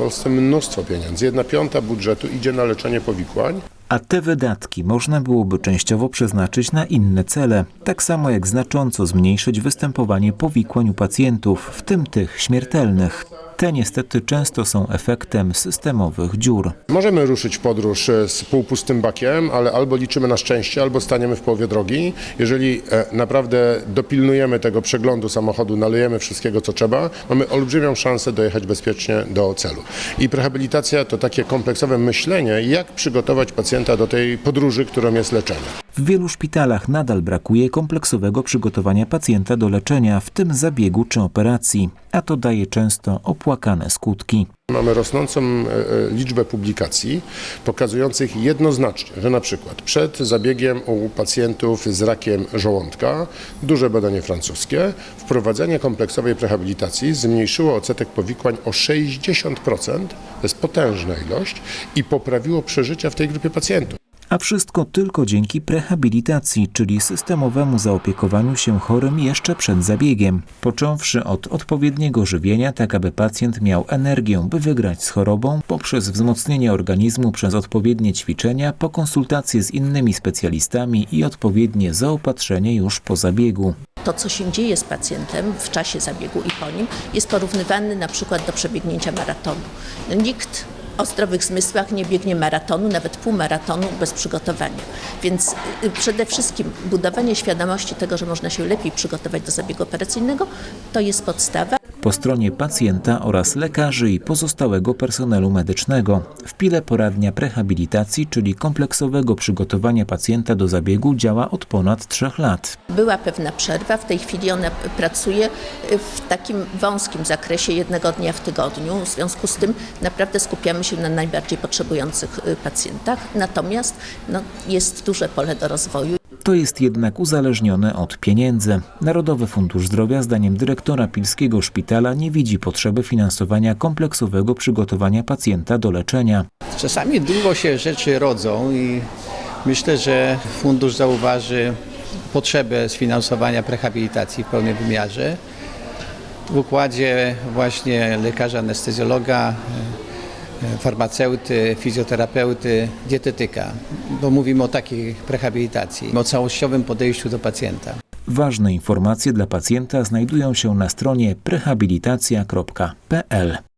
Polsce mnóstwo pieniędzy. Jedna piąta budżetu idzie na leczenie powikłań. A te wydatki można byłoby częściowo przeznaczyć na inne cele, tak samo jak znacząco zmniejszyć występowanie powikłań u pacjentów, w tym tych śmiertelnych. Te niestety często są efektem systemowych dziur. Możemy ruszyć podróż e, z półpustym bakiem, ale albo liczymy na szczęście, albo staniemy w połowie drogi. Jeżeli e, naprawdę dopilnujemy tego przeglądu samochodu, nalejemy wszystkiego, co trzeba, mamy olbrzymią szansę dojechać bezpiecznie do celu. I rehabilitacja to takie kompleksowe myślenie, jak przygotować pacjenta do tej podróży, którą jest leczenie. W wielu szpitalach nadal brakuje kompleksowego przygotowania pacjenta do leczenia, w tym zabiegu czy operacji, a to daje często opłakane skutki. Mamy rosnącą e, e, liczbę publikacji pokazujących jednoznacznie, że na przykład przed zabiegiem u pacjentów z rakiem żołądka, duże badanie francuskie, wprowadzenie kompleksowej rehabilitacji zmniejszyło odsetek powikłań o 60%, to jest potężna ilość, i poprawiło przeżycia w tej grupie pacjentów. A wszystko tylko dzięki prehabilitacji, czyli systemowemu zaopiekowaniu się chorym jeszcze przed zabiegiem. Począwszy od odpowiedniego żywienia, tak aby pacjent miał energię, by wygrać z chorobą, poprzez wzmocnienie organizmu przez odpowiednie ćwiczenia, po konsultacje z innymi specjalistami i odpowiednie zaopatrzenie już po zabiegu. To, co się dzieje z pacjentem w czasie zabiegu i po nim, jest porównywane na przykład do przebiegnięcia maratonu. Nikt o zdrowych zmysłach nie biegnie maratonu, nawet półmaratonu bez przygotowania. Więc y, przede wszystkim budowanie świadomości tego, że można się lepiej przygotować do zabiegu operacyjnego, to jest podstawa. Po stronie pacjenta oraz lekarzy i pozostałego personelu medycznego. W Pile poradnia prehabilitacji, czyli kompleksowego przygotowania pacjenta do zabiegu działa od ponad trzech lat. Była pewna przerwa, w tej chwili ona pracuje y, w takim wąskim zakresie jednego dnia w tygodniu. W związku z tym naprawdę skupiamy się na najbardziej potrzebujących y, pacjentach. Natomiast no, jest duże pole do rozwoju. To jest jednak uzależnione od pieniędzy. Narodowy Fundusz Zdrowia, zdaniem dyrektora Pilskiego Szpitala, nie widzi potrzeby finansowania kompleksowego przygotowania pacjenta do leczenia. Czasami długo się rzeczy rodzą i myślę, że fundusz zauważy potrzebę sfinansowania prehabilitacji w pełnym wymiarze. W układzie właśnie lekarza anestezjologa, farmaceuty, fizjoterapeuty, dietetyka, bo mówimy o takiej prehabilitacji, o całościowym podejściu do pacjenta. Ważne informacje dla pacjenta znajdują się na stronie prehabilitacja.pl.